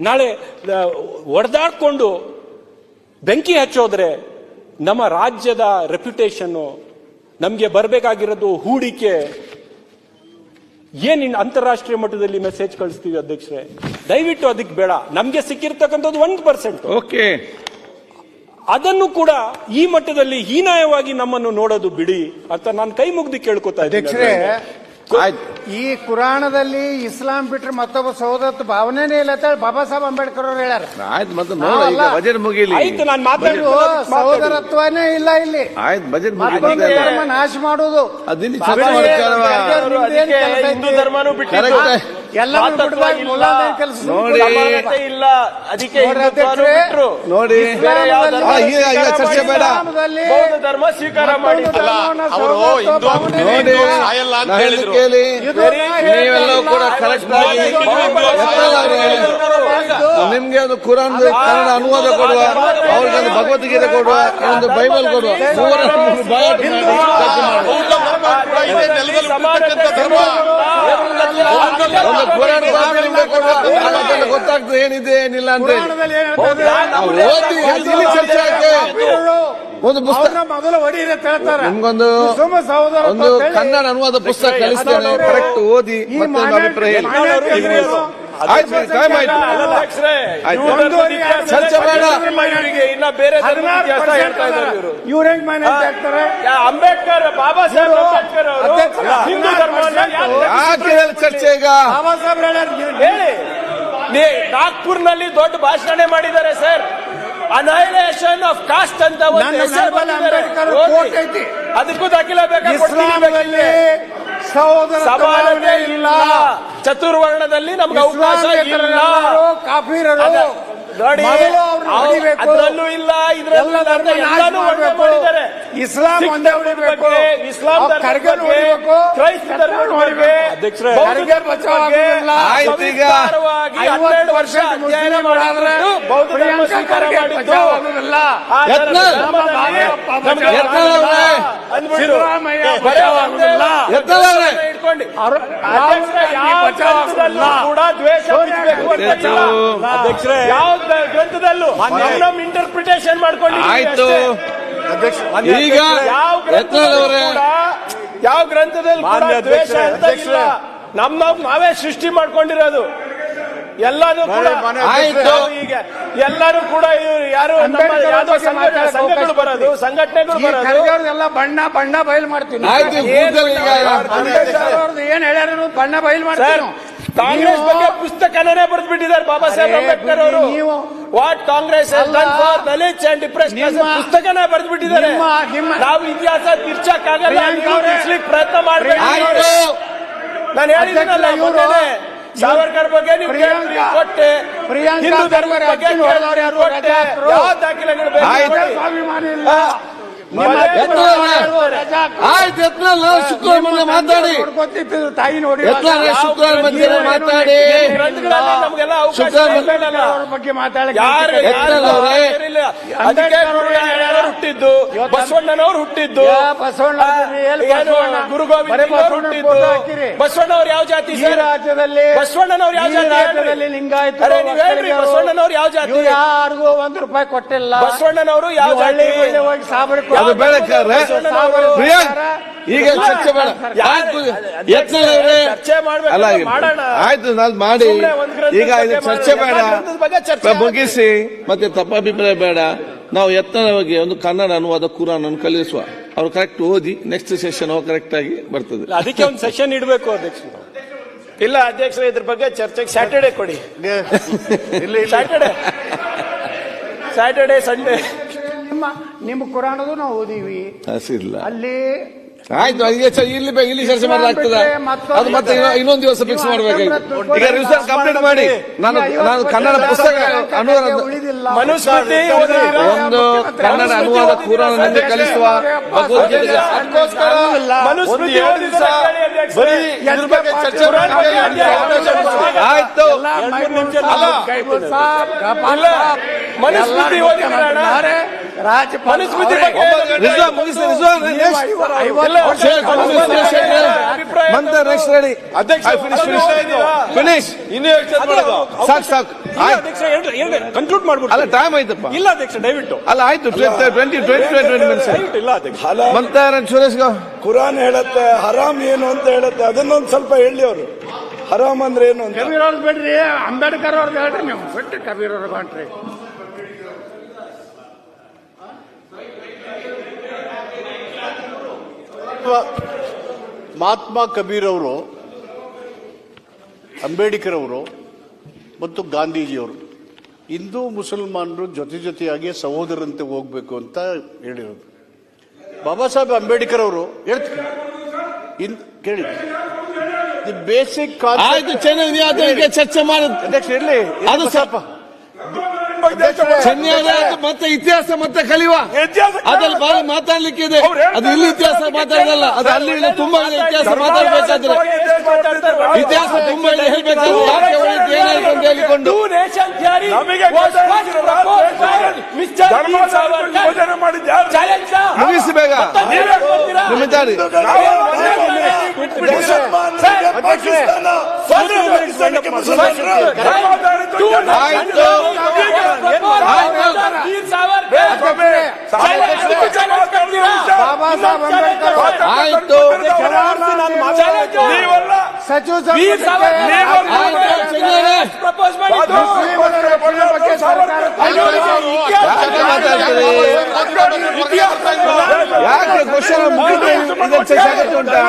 ನಾಳೆ ಒಡೆದಾಡ್ಕೊಂಡು ಬೆಂಕಿ ಹಚ್ಚೋದ್ರೆ ನಮ್ಮ ರಾಜ್ಯದ ರೆಪ್ಯುಟೇಷನ್ನು ನಮಗೆ ಬರಬೇಕಾಗಿರೋದು ಹೂಡಿಕೆ. ಏನಿನ್ ಅಂತಾರಾಷ್ಟ್ರೀಯ ಮಟ್ಟದಲ್ಲಿ ಮೆಸೇಜ್ ಕಳಿಸ್ತೀವಿ ಅಧ್ಯಕ್ಷರೇ? ದಯವಿಟ್ಟು ಅದಕ್ಕೆ ಬೇಡ. ನಮಗೆ ಸಿಕ್ಕಿರ್ತಕ್ಕಂಥದ್ದು ಒಂದು ಪರ್ಸೆಂಟ್. ಓಕೆ. ಅದನ್ನು ಕೂಡ ಈ ಮಟ್ಟದಲ್ಲಿ ಹೀನಾಯವಾಗಿ ನಮ್ಮನ್ನು ನೋಡೋದು ಬಿಡಿ ಅಂತ ನಾನು ಕೈ ಮುಗ್ದು ಕೇಳ್ಕೊತಾ ಇದ್ದೀನಿ ಆಯ್ತು. ಈ ಕುರಾಣದಲ್ಲಿ ಇಸ್ಲಾಂ ಬಿಟ್ರೆ ಮತ್ತೊಬ್ಬ ಸಹೋದರ ಭಾವನೆನೇ ಇಲ್ಲ ಅಂತ ಹೇಳಿ ಬಾಬಾ ಸಾಹೇಬ್ ಅಂಬೇಡ್ಕರ್ ಅವ್ರು ಹೇಳ್ಯಾರ. ಆಯ್ತು ಮತ್ತೆ ನೋಡ ಈಗ ಅಲ್ಲ. ಬಜೆಟ್ ಮುಗಿಲಿ. ಆಯ್ತು ನಾನು ಸಹೋದರತ್ವನೇ ಇಲ್ಲ ಇಲ್ಲಿ. ಆಯ್ತು ಬಜೆಟ್ ಮುಗಿಲಿ ಧರ್ಮ ನಾಶ ಮಾಡುದು ಅದಿಲ್ಲಿ ಹಿಂದೂ? ಧರ್ಮನೂ ಬಿಟ್ಟಿದ್ದು. ಕೆಲಸ ನೋಡಿ. ಇಲ್ಲ. ಅದಕ್ಕೆ ನೋಡಿ. ಚರ್ಚೆ ಬೇಡ. ಧರ್ಮ ಸ್ವೀಕಾರ ಮಾಡಿ ಅವರು ನೋಡಿ ಸಾಯಲ್ಲ ಅಂತ ಹೇಳಿದ್ರು. ಕೇಳಿ ಇದು ನೀವೆಲ್ಲವೂ ಕೂಡ ಕರೆಕ್ಟ್ ಆಗಿ ನಿಮ್ಗೆ ಒಂದು ಕುರಾನ್ ಕನ್ನಡ ಅನುವಾದ ಕೊಡುವ ಅವ್ರಿಗೆ ಒಂದು ಭಗವದ್ಗೀತೆ ಕೊಡುವ ಒಂದು ಬೈಬಲ್ ಕೊಡುವ. ಮೂವರ ಬಾಯಾಟ ಮಾಡಿ ಚರ್ಚೆ ಮಾಡುವ. ಬೌದ್ಧ ಧರ್ಮ ಕೂಡ ಇದೇ ನೆಲದಲ್ಲಿ ಹುಟ್ಟಿರ್ತಕ್ಕಂಥ ಧರ್ಮ ಒಂದು ಗೊತ್ತಾಗ್ತದೆ ಏನಿದೆ ಏನಿಲ್ಲ ಅಂತ ಓದಿ ಚರ್ಚೆ ಒಂದು ಪುಸ್ತಕ ಮೊದಲು ಹೊಡೀರಿ ಅಂತ ಹೇಳ್ತಾರೆ. ನಿಮ್ಗೊಂದು ಒಂದು ಕನ್ನಡ ಅನುವಾದ ಪುಸ್ತಕ ಕಲಿಸ್ತೇನೆ ಕರೆಕ್ಟ್ ಓದಿ ಮತ್ತೆ ಅಭಿಪ್ರಾಯ ಚರ್ಚೆ ಬೇಡ. ಇನ್ನ ಬೇರೆ ಆಗ್ತಾರೆ ಅಂಬೇಡ್ಕರ್ ಬಾಬಾ ಸಾಹೇಬ್ ಅಂಬೇಡ್ಕರ್ ಹಿಂದೂ ಚರ್ಚೆ ಈಗ? ಬಾಬಾ ಸಾಹೇಬ್ ಹೇಳಿ ನಾಗ್ಪುರ್ನಲ್ಲಿ ದೊಡ್ಡ ಭಾಷಣ ಮಾಡಿದ್ದಾರೆ ಸರ್. ಅನೈಲೇಷನ್ ಆಫ್ ಕಾಸ್ಟ್ ಅಂತ. ಅದಕ್ಕೂ ದಾಖಲೆ ಬೇಕಾ? ಸಹೋದರ ಸಮಾನತೆ ಇಲ್ಲ ಚತುರ್ವರ್ಣದಲ್ಲಿ ನಮ್ಗೆ ಅವಕಾಶ ಇಲ್ಲ ಕಾಫಿರರು ನೋಡಿ ಅದರಲ್ಲೂ ಇಲ್ಲ ಇದ್ರಲ್ಲೂ ಎಲ್ಲಾನು. ಮಾಡಿದ್ದಾರೆ ಇಸ್ಲಾಂ ಒಂದೇ. ಬಗ್ಗೆ, ಇಸ್ಲಾಂ ಬಗ್ಗೆ, ಹೊಡಿಬೇಕು. ಕ್ರೈಸ್ತ ಧರ್ಮದ ಬಗ್ಗೆ ಖರ್ಗೆ ಧರ್ಮದ ಬಚಾವ್ ಬಗ್ಗೆ ಆಗುದಿಲ್ಲ. ಆಯ್ತು ಈಗ. ಸವಿಸ್ತಾರವಾಗಿ ಐವತ್ತು ಹನ್ನೆರಡು ವರ್ಷ ಅಧ್ಯಯನ ಮುಸ್ಲಿಮರು ಬೌದ್ಧ ಧರ್ಮ ಸ್ವೀಕಾರ ಖರ್ಗೆ ಮಾಡಿದ್ದು ಬಚಾವ್ ನಮ್ಮ ಯಾವ ಗ್ರಂಥದಲ್ಲೂ ಆಗುದಿಲ್ಲ. ಕೂಡ ದ್ವೇಷ ಬಿಚ್ಚಬೇಕು ಅಂತ ಇಲ್ಲ. ಅಧ್ಯಕ್ಷರೇ. ಯಾವ ದ- ಗ್ರಂಥದಲ್ಲೂ ನಮ್ ನಮ್ ಇಂಟರ್ಪ್ರಿಟೇಷನ್ ಮಾಡ್ಕೊಂಡು ಆಯ್ತು. ಈಗ ಯಾವ ಗ್ರಂಥದಲ್ಲಿ ದ್ವೇಷ ಅಂತ ಇಲ್ಲ. ನಮ್ಮ ನಾವೇ ಸೃಷ್ಟಿ ಮಾಡ್ಕೊಂಡಿರೋದು. ಎಲ್ಲಾನು ಕೂಡ ಆಯ್ತು. ಈಗ ಎಲ್ಲರೂ ಕೂಡ ಇವ್ರು ಯಾರು ಯಾವ್ದೋ ಸಂಘಗಳು ಬರೋದು ಸಂಘಟನೆಗಳು ಬರೋದು. ಎಲ್ಲ ಬಣ್ಣ ಬಣ್ಣ ಬಯಲು ಮಾಡ್ತೀನಿ ಏನ್ ಹೇಳ್ಯಾರ ಬಣ್ಣ ಬಯಲು ಮಾಡ್ತಾರೆ ಕಾಂಗ್ರೆಸ್ ಬಗ್ಗೆ ಪುಸ್ತಕನೇ ಬರೆದು ಬಿಟ್ಟಿದ್ದಾರೆ ಬಾಬಾ ಸಾಹೇಬ್ ಅಂಬೇಡ್ಕರ್ ಅವರು. ನೀವು- ವಾಟ್ ಕಾಂಗ್ರೆಸ್ ದಲಿತ್ ಅಂಡ್ ಪುಸ್ತಕನೇ ಬರೆದು ಬಿಟ್ಟಿದ್ದಾರೆ ನಾವು ಇತಿಹಾಸ ತಿರ್ಚಕ್ಕಾಗಲ್ಲ. ಪ್ರಯತ್ನ ಮಾಡಬೇಕು ನಾನು ಹೇಳಿದ್ದೀನಲ್ಲ ಇವ್ರು- ಸಾವರ್ಕರ್ ಬಗ್ಗೆ ನೀವು ಕೊಟ್ಟೆ. ಪ್ರಿಯಾಂಕಾ ಹಿಂದೂ ಧರ್ಮದ ಬಗ್ಗೆ? ಕೊಟ್ಟೆ. ಯಾವ ದಾಖಲೆಗಳು ಬೇಕು ಆಯ್ತು. ನಾವು ಶುಕ್ರವಾರ ಮಾತಾಡಿ. ಶುಕ್ರವಾರ ಮಾತಾಡಿ. ಬಗ್ಗೆ ಅವ್ರೆ. ಹುಟ್ಟಿದ್ದು? ಬಸವಣ್ಣನವರು ಹುಟ್ಟಿದ್ದು. ಹುಟ್ಟಿದ್ದು. ಬಸವಣ್ಣವ್ರು ಯಾವ ಜಾತಿ ರಾಜ್ಯದಲ್ಲಿ ಬಸವಣ್ಣನವ್ರು ಯಾವ ಜಾತಿ ಹೇಳ್ರಿ, ಬಸವಣ್ಣನವ್ರು ಯಾವ ಜಾತಿ? ಯಾರಿಗೂ ಒಂದ್ ರೂಪಾಯಿ ಕೊಟ್ಟಿಲ್ಲ. ಬಸವಣ್ಣನವರು ಯಾವ ಹಳ್ಳಿ ಹೋಗಿ ಸಾಬರಿ ಈಗ ಚರ್ಚೆ ಬೇಡ. ಚರ್ಚೆ ಮಾಡ್ಬೇಕು ಮಾಡೋಣ. ಆಯ್ತು ನಾನು ಮಾಡಿ. ಈಗ ಇದು ಚರ್ಚೆ ಬೇಡ. ಬಗ್ಗೆ ಚರ್ಚೆ ಮುಗಿಸಿ ಮತ್ತೆ ತಪ್ಪಾಭಿಪ್ರಾಯ ಬೇಡ. ನಾವು ಯತ್ನವಾಗಿ ಒಂದು ಕನ್ನಡ ಅನುವಾದ ಕುರಾನ್ ಅನ್ನು ಕಲಿಸುವ. ಅವ್ರು ಕರೆಕ್ಟ್ ಓದಿ ನೆಕ್ಸ್ಟ್ ಸೆಷನ್ ಕರೆಕ್ಟ್ ಆಗಿ ಬರ್ತದೆ. ಅದಕ್ಕೆ ಒಂದು ಸೆಷನ್ ಇಡಬೇಕು ಅಧ್ಯಕ್ಷ ಇಲ್ಲ ಅಧ್ಯಕ್ಷ ಇದ್ರ ಬಗ್ಗೆ ಚರ್ಚೆಗೆ ಸ್ಯಾಟರ್ಡೆ ಕೊಡಿ. ಸ್ಯಾಟರ್ಡೆ ಸ್ಯಾಟರ್ಡೆ ಸಂಡೇ ನಿಮ್ಮ ನಿಮ್ಮ ಕುರಾನದು ನಾವು ಓದಿವಿ. ಅಲ್ಲಿ ಆಯ್ತು ಇಲ್ಲಿ ಇಲ್ಲಿ ಚರ್ಚೆ ಮಾಡಲಾಗ್ತದ ಅದು ಮತ್ತೆ ಇನ್ನೊ- ಇನ್ನೊಂದು ದಿವಸ ಫಿಕ್ಸ್ ಮಾಡ್ಬೇಕಾಯ್ತು ಈಗ ರಿಸರ್ಚ್ ಕಂಪ್ಲೀಟ್ ಮಾಡಿ ನಾನು ನಾನು ಕನ್ನಡ ಪುಸ್ತಕ ಅನುವಾದ ಒಂದು ಕನ್ನಡ ಅನುವಾದ ಪುರಾಣ ಕಲಿಸುವ ಆಯ್ತು. ಮನುಸ್ಮೃತಿ ಸಾಕು ಸಾಕು. ಕನ್ಕ್ಲೂಡ್ ಅಲ್ಲ ಟೈಮ್ ಆಯ್ತಪ್ಪ. ಇಲ್ಲ ಅಧ್ಯಕ್ಷ ದಯವಿಟ್ಟು. ಅಲ್ಲ ಆಯ್ತು ಟ್ವೆಂಟಿ ಟ್ವೆಂಟಿ ಸುರೇಶ್ ಗೌ ಕುರಾನ್ ಹೇಳತ್ತೆ ಹರಾಮ್ ಏನು ಅಂತ ಹೇಳುತ್ತೆ ಅದನ್ನೊಂದು ಸ್ವಲ್ಪ ಹೇಳಿ ಅವರು. ಹರಾಮ್ ಅಂದ್ರೆ ಏನು ಅಂತ? ಕಬೀರ್ ಅವ್ರದ್ದು ಬಿಡ್ರಿ ಅಂಬೇಡ್ಕರ್ ಅವ್ರದ್ದು ಹೇಳ್ರಿ ನೀವು. ಬಿಟ್ಟು ಕಬೀರ್ ಅವ್ರಿಗೆ ಹೊಂಟ್ರಿ ಮಹಾತ್ಮ ಕಬೀರ್ ಅವರು ಅಂಬೇಡ್ಕರ್ ಅವರು ಮತ್ತು ಗಾಂಧೀಜಿಯವರು. ಹಿಂದೂ ಮುಸಲ್ಮಾನರು ಜೊತೆ ಜೊತೆಯಾಗಿ ಸಹೋದರಂತೆ ಹೋಗ್ಬೇಕು ಅಂತ ಹೇಳಿರೋದು. ಬಾಬಾ ಸಾಹೇಬ್ ಅಂಬೇಡ್ಕರ್ ಅವರು ಹೇಳ್ತೀನಿ. ಇನ್ ಕೇಳಿ. ದಿ ಬೇಸಿಕ್ ಚರ್ಚೆ ಮಾಡಿ. ಇರ್ಲಿ. ಅದು ಸ್ವಲ್ಪ ಚೆನ್ನಾಗಿ ಮತ್ತೆ ಇತಿಹಾಸ ಮತ್ತೆ ಕಲಿಯುವ. ಅದ್ರಲ್ಲಿ ಬಾರಿ ಮಾತಾಡ್ಲಿಕ್ಕೆ ಇದೆ ಅದು ಇಲ್ಲಿ ಇತಿಹಾಸ ಮಾತಾಡಲ್ಲ ಅದು ಅಲ್ಲಿ ತುಂಬಾ ಇತಿಹಾಸ ಮಾತಾಡ್ಬೇಕಾದ್ರೆ ಇತಿಹಾಸ ತುಂಬಾ ಇದೆ. ಹೇಳ್ಬೇಕಾದ್ರೆ ಏನಾಯ್ತು ಅಂತ ಹೇಳಿಕೊಂಡು ಮುಗಿಸಿ ಬೇಗ. ಪಾಕಿಸ್ತಾನ ಆಯ್ತು. ವೀರ್ ಸಾವರ್ಕರ್ ಬಾಬಾ ಸಾಹೇಬ್ ಅಂಬೇಡ್ಕರ್ ಆಯ್ತು. ನೀವಲ್ಲ ಸಚಿವ ಯಾಕೆ ಕ್ವಶನ್ ಆಗತ್ತೆ ಉಂಟಾ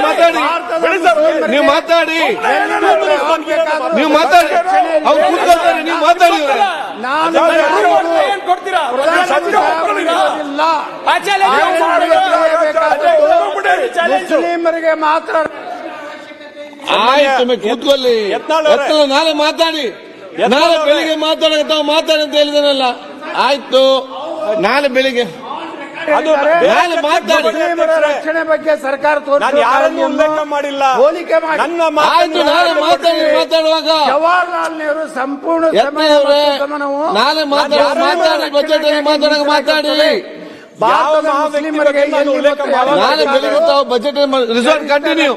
ಮಾತಾಡಿ ನೀವು ಮಾತಾಡಿ ನೀವು ಮಾತಾಡಿ ಅವ್ರು ಕೂತ್ಕೊಳ್ತಾರೆ ನೀವು ಮಾತಾಡಿ ಇವ್ರೆ. ನಾನು ಏನ್ ಕೊಡ್ತೀರಾ ಮುಸ್ಲಿಮರಿಗೆ ಮಾತ್ರ ಆಯ್ತು ಕೂತ್ಕೊಳ್ಳಿ. ನಾಳೆ ಮಾತಾಡಿ. ನಾಳೆ ಬೆಳಿಗ್ಗೆ ಮಾತಾಡಕ್ಕೆ ತಾವು ಮಾತಾಡಿ ಅಂತ ಹೇಳಿದನಲ್ಲ. ಆಯ್ತು. ನಾಳೆ ಬೆಳಿಗ್ಗೆ. ಅದು ನಾಳೆ ಮಾತಾಡಿ. ಮುಸ್ಲಿಮರ ರಕ್ಷಣೆ ಬಗ್ಗೆ ಸರ್ಕಾರ ನಾನು ಯಾರನ್ನು ಉಲ್ಲೇಖ ಮಾಡಿಲ್ಲ. ಹೋಲಿಕೆ ಮಾಡಿ. ನನ್ನ ಆಯ್ತು ನಾಳೆ ಮಾತಾಡಿ ಮಾತಾಡುವಾಗ. ಜವಾಹರ್ಲಾಲ್ ನೆಹರು ಸಂಪೂರ್ಣ ನಾಳೆ ಮಾತಾಡ ಮಾತಾಡಿ ಬಜೆಟ್ ಅಲ್ಲಿ ಮಾತಾಡಕ ಮಾತಾಡಿ. ಬಜೆಟ್ ರಿಸಲ್ಟ್ ಕಂಟಿನ್ಯೂ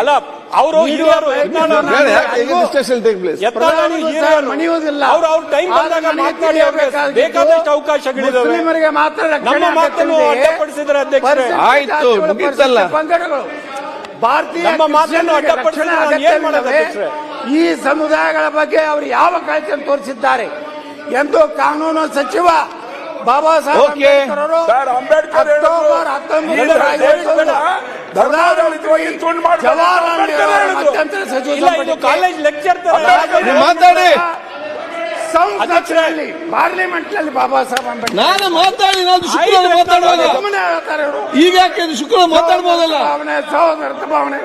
ಅಲ್ಲ ಅವರು ಹಿರಿಯರು ಅವರು-. ಮಣಿಯುವುದಿಲ್ಲ ಟೈಮ್ ಬಂದಾಗ ಮಾತನಾಡಿ ಬೇಕಾದಷ್ಟು ಮಾತ್ರ ನಮ್ಮ ಮಾತನ್ನು. ಅಡ್ಡಪಡಿಸಿದ್ರೆ ಅಧ್ಯಕ್ಷರೇ. ಆಯ್ತು, ಪಂಗಡಗಳು ಭಾರತೀಯ ನಮ್ಮ ಮಾತನ್ನು ಅಡ್ಡಪಡಿಸಿದ್ರೆ ನಾನು ಏನ್ ಮಾಡೋದು? ಈ ಸಮುದಾಯಗಳ ಬಗ್ಗೆ ಅವರು ಯಾವ ಕಾಳಜಿಯನ್ನು ತೋರಿಸಿದ್ದಾರೆ? ಎಂದು ಕಾನೂನು ಸಚಿವ ಬಾಬಾ ಸಾಹೇಬ್ ಓಕೆ. ಅಂಬೇಡ್ಕರ್ ಅವರು ಸರ್, ಅಂಬೇಡ್ಕರ್ ಹೇಳಿದ್ರು. ಅಕ್ಟೋಬರ್ ಹತ್ತೊಂಬತ್ತು ಇಲ್ಲ, ತುಂಡು ಮಾಡ್ಬೇಡ. ಜವಾಹರ್ಲಾಲ್ ನೆಹರು ಅವರ ಹೇಳಿದ್ರು. ಮಧ್ಯಂತರ ಸಚಿವ ಇಲ್ಲ ಇದು ಸಂಪುಟಕ್ಕೆ ಕಾಲೇಜ್ ಲೆಕ್ಚರ್ ನೀವು ಮಾತಾಡಿ. ಪಾರ್ಲಿಮೆಂಟ್ನಲ್ಲಿ ಬಾಬಾ ಸಾಹೇಬ್ ಅಂಬೇಡ್ಕರ್ ನಾನು ಮಾತಾಡಿ ನಾನು ಶುಕ್ರವಾರ ಮಾತಾಡುವಾಗ. ಗಮನ ಹೇಳ್ತಾರೆ ಇವರು ಈಗ ಯಾಕೆ ಇದು ಶುಕ್ರವಾರ ಮಾತಾಡ್ಬೋದಲ್ಲ? ಭಾವನೆ ಸಹೋದರತ್ವ ಭಾವನೆ.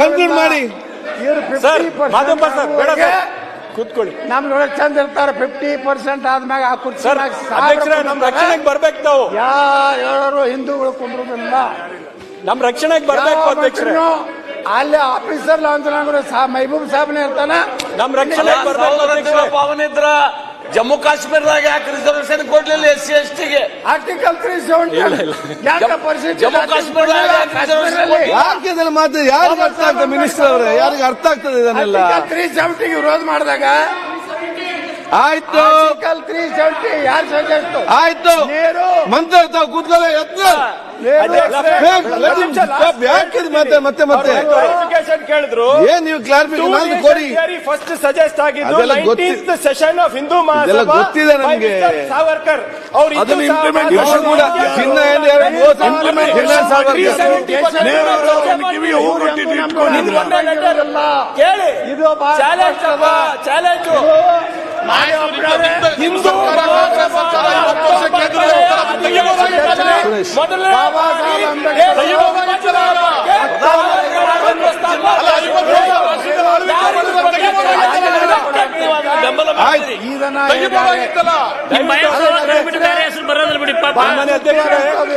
ಕನ್ಕ್ಲೂಡ್ ಮಾಡಿ. ಇವರು ಸರ್ 50% ಮಾಧವ ಸರ್ ಬೇಡ ಸರ್. ಕೂತ್ಕೊಳ್ಳಿ. ನಮ್ಗೆ ಚಂದ ಇರ್ತಾರೆ ಫಿಫ್ಟಿ ಪರ್ಸೆಂಟ್ ಆದ್ಮ್ಯಾಗ ಆ ಕುರ್ಚಿ ನಮ್ಮ ರಕ್ಷಣೆಗೆ ಬರ್ಬೇಕು ತಾವು ಯಾರು ಹಿಂದೂಗಳು ಕುಂದ್ರದಿಲ್ಲ ನಮ್ಮ ರಕ್ಷಣೆಗೆ ಬರ್ಬೇಕು ಅಧ್ಯಕ್ಷರೇ. ಅಲ್ಲಿ ಆಫೀಸರ್ ಲಾಂಛನಗಳು ಮೈಬೂಬ್ ಸಾಹೇಬ್ನೇ ಇರ್ತಾನ. ನಮ್ಮ ರಕ್ಷಣೆ ಬರ್ಬೇಕು ಅಧ್ಯಕ್ಷರೇ. ಪಾವನಿದ್ರ ಜಮ್ಮು ಕಾಶ್ಮೀರದಾಗ ಯಾಕೆ ರಿಸರ್ವೇಶನ್ ಕೊಡ್ಲಿಲ್ಲ ಎಸ್ ಸಿ ಎಸ್ ಟಿಗೆ? ಆರ್ಟಿಕಲ್ ತ್ರೀ ಸೆವೆಂಟಿ ಜಮ್ಮು ಕಾಶ್ಮೀರದಾಗ ಮಾತು ಯಾರಿಗೆ ಅರ್ಥ ಆಗ್ತದೆ ಮಿನಿಸ್ಟರ್ ಅವರೇ? ಯಾರಿಗೆ ಅರ್ಥ ಆಗ್ತದೆ ಇದನ್ನೆಲ್ಲ? ಆರ್ಟಿಕಲ್ ತ್ರೀ ಸೆವೆಂಟಿಗೆ ವಿರೋಧ ಮಾಡಿದಾಗ ಆಯ್ತು. ಆರ್ಟಿಕಲ್ ತ್ರೀ ಸೆವೆಂಟಿ ಯಾರು ಸಜೆಸ್ಟ್ ಆಯ್ತು. ನೀರು. ಮಂತ್ರ ತಾವು ಕೂತ್ಕೊಳ್ಳಿ ಯತ್ನ. ಮತ್ತೆ ಮತ್ತೆ ಮತ್ತೆ? ಕ್ಲಾರಿಫಿಕೇಶನ್ ಕೇಳಿದ್ರು. ಏನ್ ನೀವು ಕ್ಲಾರಿಫಿಕೇಶನ್ ಕೊಡಿ ಫಸ್ಟ್ ಸಜೆಸ್ಟ್ ಆಗಿದ್ದು nineteenth session of Hindu Mahasabha ಗೊತ್ತಿದೆ ನಮಗೆ. ಸಾವರ್ಕರ್ ಅವ್ರು ಅದನ್ನ ಇಂಪ್ಲಿಮೆಂಟ್ implement ಕೂಡ ಚಿನ್ನ ಏನು ಹೇಳಿ ಓದ್ Implement ಸಾವರ್ಕರ್. 370% ನೇರು ಅವ್ರ ಕಿವಿಗೆ ಹೂ ಕೊಟ್ಟಿದ್ದು ಇಟ್ಕೊಂಡಿದ್ರ. ಕೇಳಿ. ಇದು ಚಾಲೆಂಜ್ ಚಾಲೆಂಜ್ ಹಿಂದೂ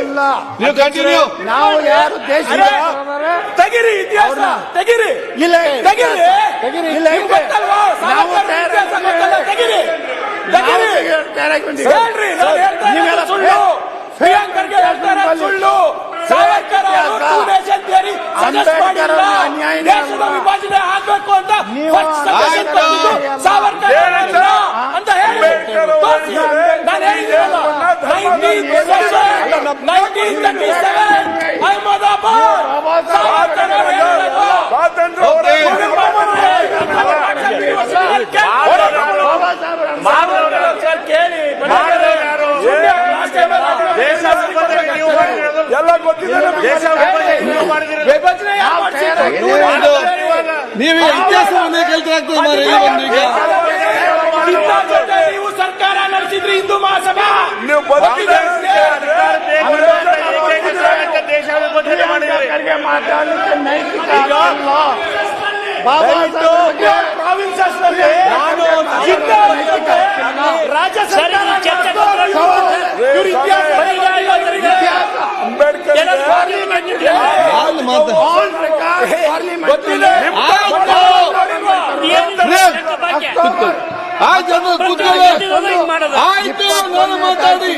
ಇಲ್ಲ ನೀವು ಕಂಟಿನ್ಯೂ ನಾವು ಯಾರು ದೇಶ ತೆಗಿರಿ ಇತಿಹಾಸ ತೆಗಿರಿ ಇಲ್ಲ ತೆಗಿರಿ ತೆಗಿರಿ? ನಾವು ಸಾವರ್ಕರ್ ಇತಿಹಾಸ ಗೊತ್ತಲ್ಲ? ತೆಗಿರಿ ಹೇಳ್ರಿ ನಾನು ಹೇಳ್ತಾ ಇರೋದು ಸುಳ್ಳು. ಪ್ರಿಯಾಂಕ್ ಖರ್ಗೆ ಹೇಳ್ತಾ ಇರೋದು ಸುಳ್ಳು. ಸಾವರ್ಕರ್ ಅವರು ಟೂ ನೇಷನ್ ಥಿಯರಿ ಸಜೆಸ್ಟ್ ಮಾಡಿಲ್ಲ. ದೇಶದ ವಿಭಜನೆ ಆಗ್ಬೇಕು ಅಂತ ಬಂದಿದ್ದು ಸಾವರ್ಕರ್ ಅವರಲ್ಲ ಅಂತ ಹೇಳಿ ತೋರ್ಸಿ. ನಾನು ಹೇಳಿದ್ದೀನಲ್ಲ, 1937, ಅಹಮದಾಬಾದ್, ಸಾವರ್ಕರ್ ಅವರು ಹೇಳಿರೋದು. ಸ್ವಾತಂತ್ರ್ಯ ಓಕೆ. ಸರ್ ಕೇಳಿ ಎಲ್ಲ ಗೊತ್ತಿದೆ? ನೀವು ಇತಿಹಾಸವನ್ನೇ ಕಲ್ತಾಗ್ತದೆ ನೀವು ಸರ್ಕಾರ ನಡೆಸಿದ್ರಿ ಹಿಂದೂ ಮಹಾಸಭಾ? ನೀವು ರಾಜ್ಯ ಸರ್ಕಾರ ನಡೆಸ್ತು. ಇವ್ರು ಇತಿಹಾಸ ಬರೀತಾರೆ. ಅಂಬೇಡ್ಕರ್ ಆಯ್ತು ನಾನು ಮಾತಾಡಿ.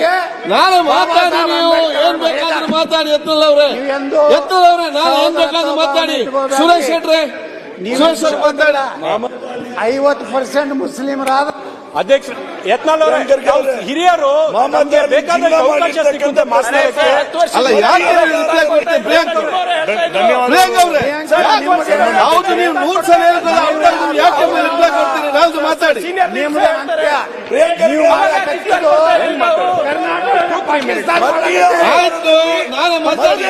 ನಾನು ಮಾತಾಡಿ ನೀವು. ಏನ್ ಬೇಕಾದ್ರೂ ಮಾತಾಡಿ ಎತ್ತಲವ್ರೆ ಅವ್ರೆ. ಎಂದು ಎತ್ತಲವ್ರೆ ನಾನು ಏನ್ ಬೇಕಾದ್ರೂ ಮಾತಾಡಿ. ಸುರೇಶ್ ಶೆಟ್ರೆ. ಸುರೇಶ್ ಮಾತಾಡ. ಮಾತಾಡಿ. ಐವತ್ತು ಪರ್ಸೆಂಟ್ ಮುಸ್ಲಿಮರಾದ ಅಧ್ಯಕ್ಷ ಯತ್ನಾಳ್ ಅವರೇ ಹಿರಿಯರು ನಮ್ಗೆ ಬೇಕಾದ ಅವಕಾಶ ಮಾತನಾಡಕ್ಕೆ ಅಲ್ಲ ಯಾಕೆ ನೀವು ಹೌದು ನೂರ್ ಸಲ ಯಾಕೆ ಕೊಡ್ತೀರಿ ಮಾತಾಡಿ. ಆಯ್ತು ನಾನು ಮಾತಾಡಿ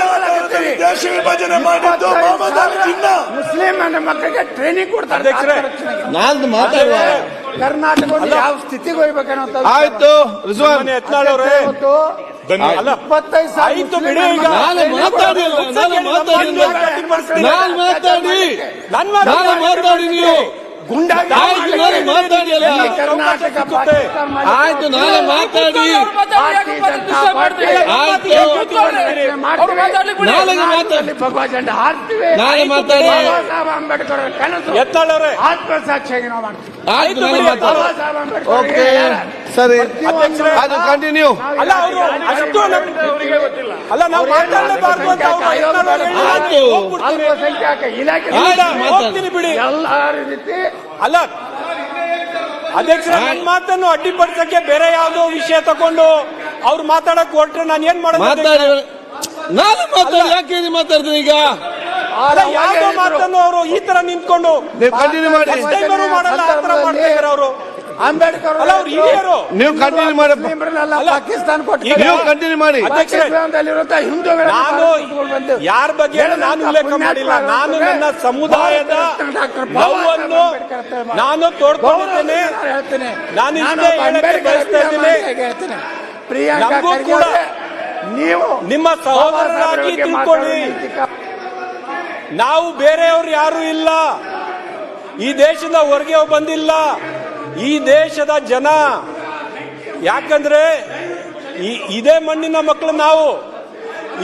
ದೇಶ ವಿಭಜನೆ ಮಾಡಿದ್ದು ಮುಸ್ಲಿಂ ಮಕ್ಕಳಿಗೆ ಟ್ರೈನಿಂಗ್ ಕೊಡ್ತಾರೆ. ನಾನು ಮಾತಾಡುವ ಕರ್ನಾಟಕವನ್ನು ಯಾವ ಸ್ಥಿತಿಗೆ ಹೋಗ್ಬೇಕನ್ನೋ ಆಯ್ತು ರಿಜ್ವಾನ್. ಎತ್ನಾಳವ್ರೆ ಇಪ್ಪತ್ತೈದು ಸಾವಿರ ಆಯ್ತು ಬಿಡಿ ಈಗ. ನಾನು ಮಾತಾಡಿಲ್ಲ ನಾನು ಮಾತಾಡಿಲ್ಲ. ನಾನು ಮಾತಾಡಿ. ನನ್ ನಾನು ಮಾತಾಡಿ. ನೀವು. ಗುಂಡಾಗಿ ಆಯ್ತು ಕರ್ನಾಟಕ ಆಯ್ತು ಮಾತಾಡಿ. ಭಾರತೀಯ ಜನತಾ ಪಾರ್ಟಿ ಆಯ್ತು. ಮಾಡ್ತೀವಿ. ನಾಳೆಗೆ ಮಾತಾಡಿ ಅಲ್ಲಿ ಭಗವಾ ಜೆಂಡ ಹಾರ್ತೀವಿ. ನಾಳೆ ಮಾತಾಡಿ. ಬಾಬಾ ಸಾಹೇಬ್ ಅಂಬೇಡ್ಕರ್ ಕನಸು. ಆತ್ಮಸಾಕ್ಷಿಯಾಗಿ ನಾವು ಮಾಡ್ತೀವಿ. ಆಯ್ತು ಮಾತಾಡಿ. ಬಾಬಾ ಸಾಹೇಬ್ ಅಂಬೇಡ್ಕರ್ ಓಕೆ. ಸರಿ. ಅದು ಕಂಟಿನ್ಯೂ ಅಲ್ಲ ಅವರು ಅಷ್ಟು ನಮ್- ಅಲ್ಲ ನಾವು ಮಾತಾಡಲೇಬಾರ್ದು ಅಂತ. ಅಲ್ಪಸಂಖ್ಯಾತ ಇಲಾಖೆ ಹೋಗ್ತೀನಿ ಬಿಡಿ. ಎಲ್ಲ ರೀತಿ. ಅಲ್ಲ ಅಧ್ಯಕ್ಷರ ನನ್ನ ಮಾತನ್ನು ಅಡ್ಡಿಪಡಿಸಕ್ಕೆ ಬೇರೆ ಯಾವುದೋ ವಿಷಯ ತಗೊಂಡು ಅವ್ರು ಮಾತಾಡಕ್ ಹೊರಟ್ರೆ ನಾನು ಏನ್ ಮಾಡೋದು ಮಾತಾಡಿ. ನಾನು ಮಾತಾಡ ಯಾಕೆ ಮಾತಾಡ್ತೀನಿ ಈಗ? ಅಲ್ಲ ಯಾವ್ದೋ ಮಾತನ್ನು ಅವರು ಈ ತರ ನಿಂತ್ಕೊಂಡು ಮಾಡಲ್ಲ ಆ ತರ ಮಾಡ್ತಾ ಇದಾರೆ ಅವರು. ಅಂಬೇಡ್ಕರ್ ಅಲ್ಲ ಅವ್ರು ಹಿರಿಯರು. ನೀವು ಕಂಟಿನ್ಯೂ ಮಾಡಿ. ಪಾಕಿಸ್ತಾನ ಕೊಟ್ಟು ನೀವು ಕಂಟಿನ್ಯೂ ಮಾಡಿ. ಹಿಂದೂಗಳ ನಾನು ಯಾರ ಬಗ್ಗೆ ನಾನು ಉಲ್ಲೇಖ ಮಾಡಿಲ್ಲ ನಾನು ನನ್ನ ಸಮುದಾಯದ ನೋವನ್ನು ನಾನು ತೋಡ್ಕೊಂಡಿದ್ದೇನೆ. ಹೇಳ್ತೇನೆ. ನಾನು ಇಷ್ಟೇ ಹೇಳಕ್ಕೆ ಬಯಸ್ತಾ ಇದ್ದೀನಿ. ನಮಗೂ ಕೂಡ ನೀವು ನಿಮ್ಮ ಸಹೋದರರಾಗಿ ತಿಳ್ಕೊಳ್ಳಿ. ನಾವು ಬೇರೆಯವರು ಯಾರು ಇಲ್ಲ. ಈ ದೇಶದ ಹೊರಗೆ ಬಂದಿಲ್ಲ. ಈ ದೇಶದ ಜನ ಯಾಕಂದ್ರೆ ಇದೇ ಮಣ್ಣಿನ ಮಕ್ಕಳು ನಾವು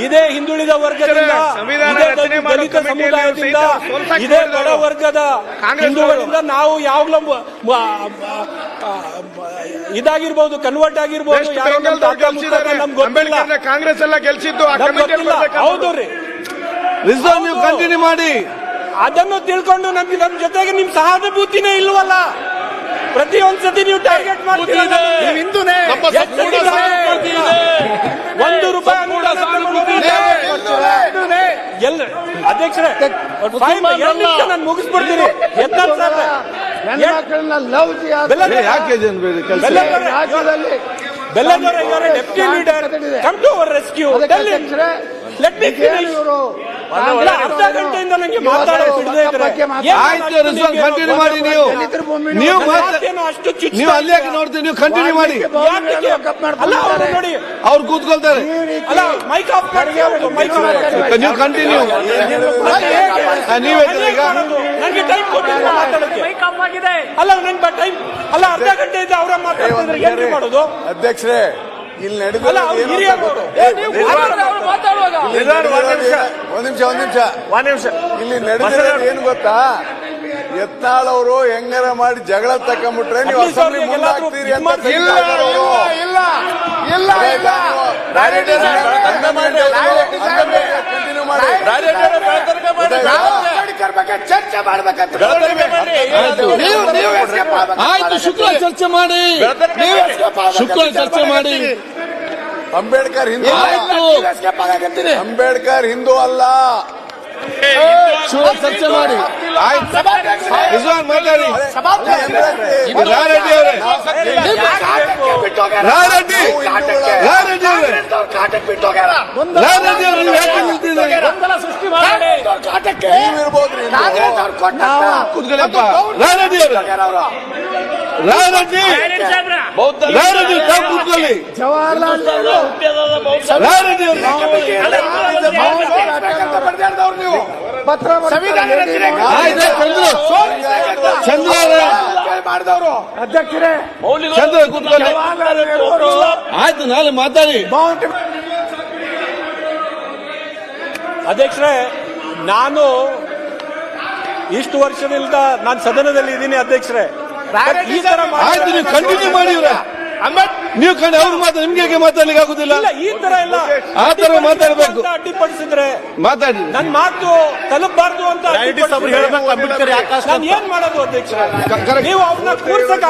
ಇದೇ ಹಿಂದುಳಿದ ವರ್ಗದಿಂದ ಇದೇ ದಲಿತ- ದಲಿತ ಸಮುದಾಯದಿಂದ ಇದೇ ಬಡ ವರ್ಗದ ಹಿಂದೂಗಳಿಂದ ನಾವು ಯಾವಾಗಲೂ ಇದಾಗಿರ್ಬೋದು ಕನ್ವರ್ಟ್ ಆಗಿರ್ಬೋದು ನಮ್ಗೆ ಗೊತ್ತಿಲ್ಲ. ಕಾಂಗ್ರೆಸ್ ಎಲ್ಲ ಗೆಲ್ಸಿದ್ದು ಹೌದು ರೀ. ನೀವು ಕಂಟಿನ್ಯೂ ಮಾಡಿ. ಅದನ್ನು ತಿಳ್ಕೊಂಡು ನಮ್ಗೆ ನಮ್ ಜೊತೆಗೆ ನಿಮ್ ಸಹಾನುಭೂತಿನೇ ಇಲ್ವಲ್ಲ? ಪ್ರತಿಯೊಂದ್ ಸತಿ ನೀವು ಟಾರ್ಗೆಟ್ ಮಾಡ್ತೀರಾ? ಒಂದು ರೂಪಾಯಿ ಎಲ್ಲ ಅಧ್ಯಕ್ಷರೇ ನಾನು ಮುಗಿಸ್ಬಿಡ್ತೀನಿ. ಬೆಲ್ಲದವರ ಇವರ deputy leader come to our rescue let me finish ಅರ್ಧ ಗಂಟೆಯಿಂದ ನಂಗೆ ಮಾತಾಡೋಕೆ ಬಿಡದೇ ಇದ್ರೆ ಬಗ್ಗೆ ಮಾತಾಡಿ. ಆಯ್ತು ಕಂಟಿನ್ಯೂ ಮಾಡಿ ನೀವು. ನೀವು ಅಷ್ಟು ನೀವು ಅಲ್ಲಿ ನೋಡ್ತೀನಿ ನೀವು ಕಂಟಿನ್ಯೂ ಮಾಡಿ? ಅಲ್ಲ ಅವ್ರು ನೋಡಿ. ಅವ್ರು ಕೂತ್ಕೊಳ್ತಾರೆ. ಅಲ್ಲ ಮೈಕ್ ಆಫ್ ಮಾಡಿ ಮೈಕ್. ನೀವು ಕಂಟಿನ್ಯೂ ನೀವೇ ಈಗ? ನನಗೆ ಟೈಮ್ ಕೊಟ್ಟಿಲ್ಲ ಮಾತಾಡೋಕೆ? ಅಲ್ಲ ನನ್ಗೆ ಟೈಮ್ ಅಲ್ಲ ಅರ್ಧ ಗಂಟೆ ಇದೆ ಅವರ ಮಾತಾಡ್ತಿದ್ರೆ ಮಾಡೋದು? ಅಧ್ಯಕ್ಷರೇ ಇಲ್ಲಿ ಅಲ್ಲ ಅವ್ರು ಹಿರಿಯರು. ಮಾತಾಡುವಾಗ. ಒಂದ್ ನಿಮಿಷ ಒಂದ್ ನಿಮಿಷ. ಒಂದ್ ನಿಮಿಷ. ಇಲ್ಲಿ ನಡೆದಿರೋದು ಏನ್ ಗೊತ್ತಾ? ಎತ್ತಾಳವರು ಅವರು ಹೆಂಗಾರ ಮಾಡಿ ಜಗಳ ತಕೊಂಡ್ಬಿಟ್ರೆ ನೀವು ಅಸೆಂಬ್ಲಿ ಮುಂದಾಗ್ತೀರಿ ಅಂತ ಇಲ್ಲ. ಇಲ್ಲ ಇಲ್ಲ. ಇಲ್ಲ ಕಂಟಿನ್ಯೂ ಮಾಡಿ. ಅಂಬೇಡ್ಕರ್ ಬಗ್ಗೆ ಚರ್ಚೆ ಮಾಡ್ಬೇಕಂತ ನೀವು ನೀವು ಆಯ್ತು ಶುಕ್ರ ಚರ್ಚೆ ಮಾಡಿ. ನೀವು ಶುಕ್ರ ಚರ್ಚೆ ಮಾಡಿ. ಅಂಬೇಡ್ಕರ್ ಹಿಂದೂ ಆಯ್ತು ಅಂಬೇಡ್ಕರ್ ಹಿಂದೂ ಅಲ್ಲ. ಚರ್ಚೆ ಮಾಡಿ. ಮಾತಾಡಿ. ರಾರೆಡ್ಡಿ ಅವರೇ. ರಾರೆಡ್ಡಿ ರಾರೆಡ್ಡಿ ಅವರೇ. ರಾರೆಡ್ಡಿ ಅವರು ಯಾಕೆ ನಿಲ್ತಿದ್ದಾರೆ? ನೀವಿರ್ಬೋದ್ರಿ. ಕೂತ್ಕೊಳ್ಳಪ್ಪ. ರಾರೆಡ್ಡಿ ಅವರೇ. ತಾವು ಕೂತ್ಕೊಳ್ಳಿ ಜವಾಹರ್ಲಾಲ್ ಪತ್ರ ಚಂದ್ರ. ಮಾಡಿದವರು? ಅಧ್ಯಕ್ಷರೇ. ಚಂದ್ರ ಕೂತ್ಕೊಳ್ಳಿ. ಅವರು ಆಯ್ತು ನಾಳೆ ಮಾತಾಡಿ. ಅಧ್ಯಕ್ಷರೇ ನಾನು ಇಷ್ಟು ವರ್ಷದಿಂದ ನಾನು ಸದನದಲ್ಲಿ ಇದ್ದೀನಿ ಅಧ್ಯಕ್ಷರೇ. ಈ ತರ ಆಯ್ತು ನೀವು ಕಂಟಿನ್ಯೂ ಮಾಡಿ ಇವ್ರೆ. ನೀವು ಕಂಡು ಅವ್ರು ಮಾತಾಡ ನಿಮ್ಗೆ ಹೇಗೆ ಮಾತಾಡ್ಲಿಕ್ಕೆ ಆಗುದಿಲ್ಲ? ಇಲ್ಲ ಈ ತರ ಇಲ್ಲ. ಆ ತರ ಮಾತಾಡ್ಬೇಕು. ಅಡ್ಡಿಪಡಿಸಿದ್ರೆ ಮಾತಾಡಿ. ನನ್ ಮಾತು ತಲುಪಬಾರ್ದು ಅಂತ ನಾನು ಏನ್ ಮಾಡೋದು ಅಧ್ಯಕ್ಷರೇ? correct. ನೀವು ಅವ್ರನ್ನ ಕೂರ್ಸಕ್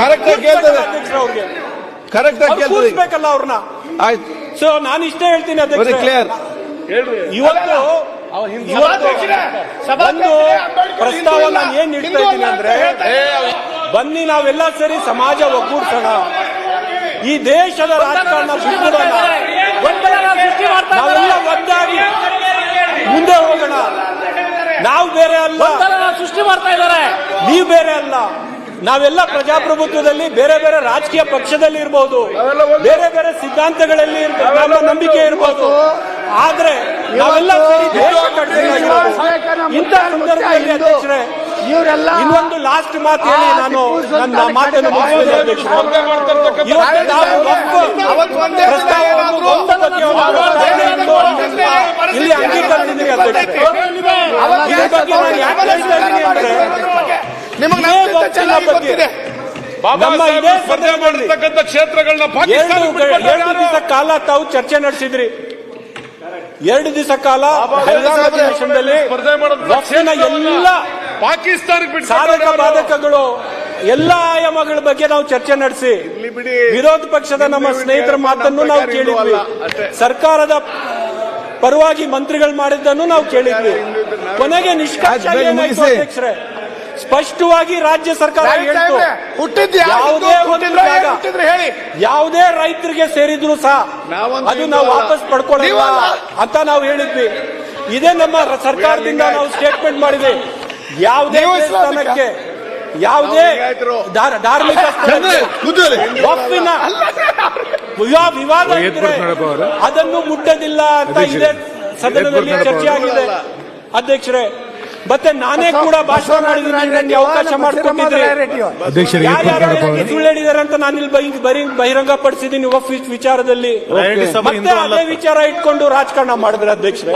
ಕರೆಕ್ಟ್ ಆಗಿ ಕೇಳ್ತದೆ. ಅಧ್ಯಕ್ಷರ ಅವ್ರಿಗೆ. ಕರೆಕ್ಟ್ ಆಗಿ ಕೇಳ್ತೀರಿ ಕೂರ್ಸ್ಬೇಕಲ್ಲ ಅವ್ರನ್ನ ಆಯ್ತು. ಸೊ ನಾನು ಇಷ್ಟೇ ಹೇಳ್ತೀನಿ ಅಧ್ಯಕ್ಷ ಅಧ್ಯಕ್ಷರೇ. ಕ್ಲಿಯರ್ ಇವತ್ತು ಇವತ್ತು ಒಂದು ಪ್ರಸ್ತಾವ ನಾನು ಏನ್ ಇಡ್ತಾ ಇದ್ದೀನಿ ಅಂದ್ರೆ ಬನ್ನಿ ನಾವೆಲ್ಲ ಸರಿ ಸಮಾಜ ಒಗ್ಗೂಡ್ಸೋಣ. ಈ ದೇಶದ ರಾಜಕಾರಣ ನಾವೆಲ್ಲ ಒಂದಾಗಿ ಮುಂದೆ ಹೋಗೋಣ. ನಾವು ಬೇರೆ ಅಲ್ಲ. ಸೃಷ್ಟಿ ಮಾಡ್ತಾ ಇದ್ದಾರೆ. ನೀವು ಬೇರೆ ಅಲ್ಲ. ನಾವೆಲ್ಲ ಪ್ರಜಾಪ್ರಭುತ್ವದಲ್ಲಿ ಬೇರೆ ಬೇರೆ ರಾಜಕೀಯ ಪಕ್ಷದಲ್ಲಿ ಇರಬಹುದು ಬೇರೆ ಬೇರೆ ಸಿದ್ಧಾಂತಗಳಲ್ಲಿ ನಮ್ಮ ನಂಬಿಕೆ ಇರಬಹುದು ಆದ್ರೆ ನಾವೆಲ್ಲ ಸರಿ ದೇಶ ಕಟ್ಟಬೇಕಾಗಿರೋದು. ಇಂಥ ಸಂದರ್ಭದಲ್ಲಿ ಅಧ್ಯಕ್ಷರೇ ಇವರೆಲ್ಲ ಇನ್ನೊಂದು ಲಾಸ್ಟ್ ಮಾತು ಹೇಳಿ ನಾನು ನನ್ನ ಮಾತನ್ನು ಇಲ್ಲಿ ಇದೇ ಸದನದಲ್ಲಿ ಕ್ಷೇತ್ರಗಳನ್ನ ಎರಡು ಎರಡು ದಿವಸ ಕಾಲ ತಾವು ಚರ್ಚೆ ನಡೆಸಿದ್ರಿ. ಎರಡು ದಿವಸ ಕಾಲ ಸ್ಪರ್ಧೆ ಎಲ್ಲ ಪಾಕಿಸ್ತಾನಕ್ಕೆ ಬಿಟ್ಟು ಸಾಧಕ ಬಾಧಕಗಳು ಎಲ್ಲ ಆಯಾಮಗಳ ಬಗ್ಗೆ ನಾವು ಚರ್ಚೆ ನಡೆಸಿ. ವಿರೋಧ ಪಕ್ಷದ ನಮ್ಮ ಸ್ನೇಹಿತರ ಮಾತನ್ನು ನಾವು ಕೇಳಿದ್ವಿ. ಸರ್ಕಾರದ ಪರವಾಗಿ ಮಂತ್ರಿಗಳು ಮಾಡಿದ್ದನ್ನು ನಾವು ಕೇಳಿದ್ವಿ. ಕೊನೆಗೆ ಏನಾಯ್ತು ಸ್ಪಷ್ಟವಾಗಿ ರಾಜ್ಯ ಸರ್ಕಾರ ಯಾವುದೇ ಹೇಳಿ. ಯಾವುದೇ ರೈತರಿಗೆ ಸೇರಿದ್ರು ಸಹ ಅದು ನಾವು ವಾಪಸ್ ಪಡ್ಕೊಳ್ಳಿ ಅಂತ ನಾವು ಹೇಳಿದ್ವಿ. ಇದೇ ನಮ್ಮ ಸರ್ಕಾರದಿಂದ ನಾವು ಸ್ಟೇಟ್ಮೆಂಟ್ ಮಾಡಿದ್ವಿ. ಯಾವುದೇ ದೇವಸ್ಥಾನಕ್ಕೆ ಯಾವುದೇ ಧಾರ್ಮಿಕ ವಿವಾದ ಅದನ್ನು ಮುಟ್ಟದಿಲ್ಲ ಅಂತ ಇದೆ ಸದನದಲ್ಲಿ ಚರ್ಚೆ ಆಗಿದೆ. ಅಧ್ಯಕ್ಷರೇ ಮತ್ತೆ ನಾನೇ ಕೂಡ ಭಾಷಣ ಮಾಡಿದ್ದೀನಿ ನನಗೆ ಅವಕಾಶ ಮಾಡಿಕೊಟ್ಟಿದ್ರೆ ಸುಳ್ಳು ಹೇಳಿದ್ದಾರೆ ಅಂತ ನಾನು ಇಲ್ಲಿ ಬಹಿ- ಬಹಿ- ಬಹಿರಂಗ ಪಡಿಸಿದ್ದೀನಿ ವಿಚಾರದಲ್ಲಿ. ಮತ್ತೆ ಅದೇ ವಿಚಾರ ಇಟ್ಕೊಂಡು ರಾಜಕಾರಣ ಮಾಡಿದ್ರೆ ಅಧ್ಯಕ್ಷರೇ.